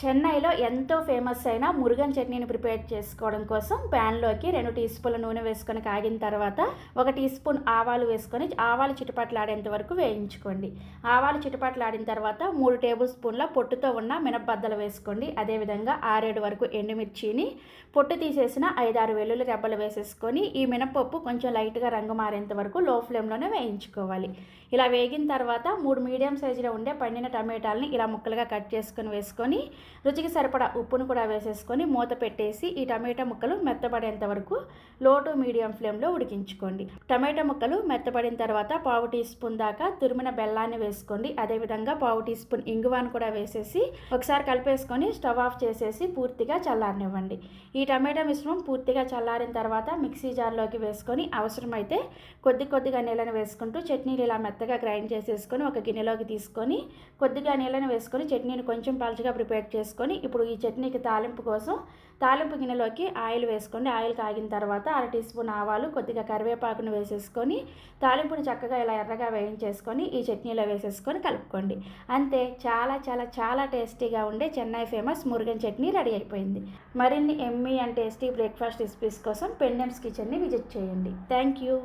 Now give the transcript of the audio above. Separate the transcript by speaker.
Speaker 1: చెన్నైలో ఎంతో ఫేమస్ అయిన మురుగన్ చట్నీని ప్రిపేర్ చేసుకోవడం కోసం ప్యాన్లోకి రెండు టీ స్పూన్ల నూనె వేసుకొని కాగిన తర్వాత ఒక టీ స్పూన్ ఆవాలు వేసుకొని ఆవాలు చిటపట్లాడేంత వరకు వేయించుకోండి. ఆవాలు చిటపట్లాడిన తర్వాత మూడు టేబుల్ స్పూన్ల పొట్టుతో ఉన్న మినపబద్దలు వేసుకోండి. అదేవిధంగా ఆరేడు వరకు ఎండుమిర్చిని పొట్టు తీసేసిన ఐదారు వెల్లుల్లి రెబ్బలు వేసేసుకొని ఈ మినపప్పు కొంచెం లైట్గా రంగు మారేంత వరకు లో ఫ్లేమ్లోనే వేయించుకోవాలి. ఇలా వేగిన తర్వాత మూడు మీడియం సైజులో ఉండే పండిన టమాటాలని ఇలా ముక్కలుగా కట్ చేసుకొని వేసుకొని రుచికి సరిపడా ఉప్పును కూడా వేసేసుకొని మూత పెట్టేసి ఈ టమాటా ముక్కలు మెత్తపడేంత వరకు లో టు మీడియం ఫ్లేమ్లో ఉడికించుకోండి. టమాటా ముక్కలు మెత్తపడిన తర్వాత పావు టీ స్పూన్ దాకా తురిమిన బెల్లాన్ని వేసుకోండి. అదేవిధంగా పావు టీ స్పూన్ ఇంగువాను కూడా వేసేసి ఒకసారి కలిపేసుకొని స్టవ్ ఆఫ్ చేసేసి పూర్తిగా చల్లారనివ్వండి. ఈ టమాటా మిశ్రమం పూర్తిగా చల్లారిన తర్వాత మిక్సీ జార్లోకి వేసుకొని అవసరమైతే కొద్ది కొద్దిగా నీళ్ళని వేసుకుంటూ చట్నీలు ఇలా మెత్తగా గ్రైండ్ చేసేసుకొని ఒక గిన్నెలోకి తీసుకొని కొద్దిగా నీళ్ళని వేసుకొని చట్నీని కొంచెం పలుచగా ప్రిపేర్ చేసుకొని ఇప్పుడు ఈ చట్నీకి తాలింపు కోసం తాలింపు గిన్నెలోకి ఆయిల్ వేసుకోండి. ఆయిల్ కాగిన తర్వాత అర టీ స్పూన్ ఆవాలు కొద్దిగా కరివేపాకును వేసేసుకొని తాలింపుని చక్కగా ఇలా ఎర్రగా వేయించేసుకొని ఈ చట్నీలో వేసేసుకొని కలుపుకోండి. అంతే చాలా చాలా చాలా టేస్టీగా ఉండే చెన్నై ఫేమస్ మురుగన్ చట్నీ రెడీ అయిపోయింది. మరిన్ని yummy and tasty breakfast recipes కోసం పెండెమ్స్ కిచెన్ని విజిట్ చేయండి. Thank you.